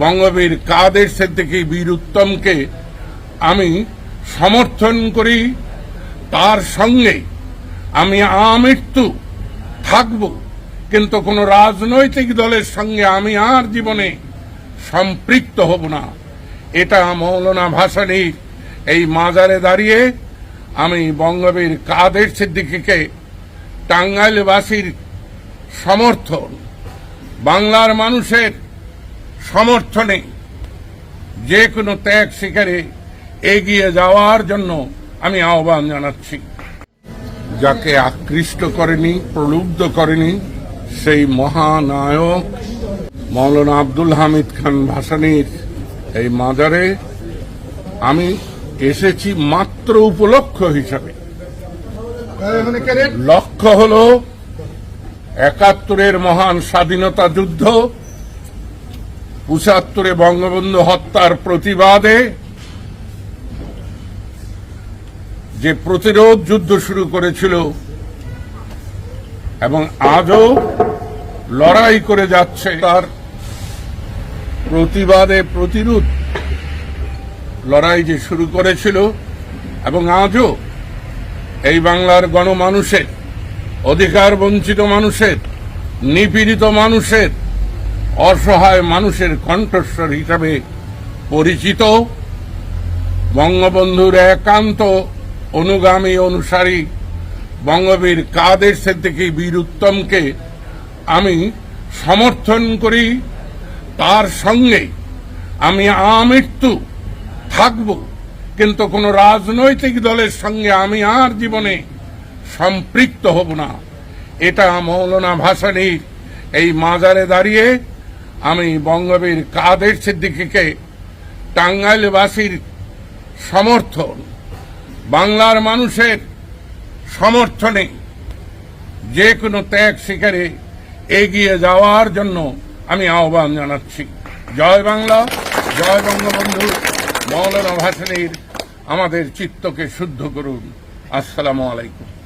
বঙ্গবীর কাদের সিদ্দিকী বীর উত্তমকে আমি সমর্থন করি, তার সঙ্গে আমি আমৃত্যু থাকব। কিন্তু কোন রাজনৈতিক দলের সঙ্গে আমি আর জীবনে সম্পৃক্ত হব না। এটা মৌলানা ভাসানির এই মাজারে দাঁড়িয়ে আমি বঙ্গবীর কাদের সিদ্দিকীকে টাঙ্গাইলবাসীর সমর্থন, বাংলার মানুষের সমর্থনে যে কোনো ত্যাগ শিকারে এগিয়ে যাওয়ার জন্য আমি আহ্বান জানাচ্ছি। যাকে আকৃষ্ট করেনি, প্রলুব্ধ করেনি, সেই মহানায়ক মৌলানা আব্দুল হামিদ খান ভাসানির এই মাজারে আমি এসেছি মাত্র উপলক্ষ হিসাবে। লক্ষ্য হল একাত্তরের মহান স্বাধীনতা যুদ্ধ পঁচাত্তরে বঙ্গবন্ধু হত্যার প্রতিবাদে যে প্রতিরোধ যুদ্ধ শুরু করেছিল এবং আজও লড়াই করে যাচ্ছে তার প্রতিবাদে প্রতিরোধ লড়াই যে শুরু করেছিল এবং আজও এই বাংলার গণমানুষের, অধিকার বঞ্চিত মানুষের, নিপীড়িত মানুষের অসহায় মানুষের কণ্ঠস্বর হিসাবে পরিচিত। বঙ্গবন্ধুর একান্ত অনুগামী অনুসারী বঙ্গবীর কাদের সিদ্দিকী বীর উত্তমকে আমি সমর্থন করি। তার সঙ্গে আমি আমৃত্যু থাকব। কিন্তু কোন রাজনৈতিক দলের সঙ্গে আমি আর জীবনে সম্পৃক্ত হব না। এটা মৌলানা ভাসানির এই মাজারে দাঁড়িয়ে আমি বঙ্গবীর কাদের সিদ্দিকীকে টাঙ্গাইলবাসীর সমর্থন, বাংলার মানুষের সমর্থনে যে কোনো ত্যাগ শিকারে এগিয়ে যাওয়ার জন্য আমি আহ্বান জানাচ্ছি। জয় বাংলা, জয় বঙ্গবন্ধু। মৌলানা ভাসানির আমাদের চিত্তকে শুদ্ধ করুন। আসসালামু আলাইকুম।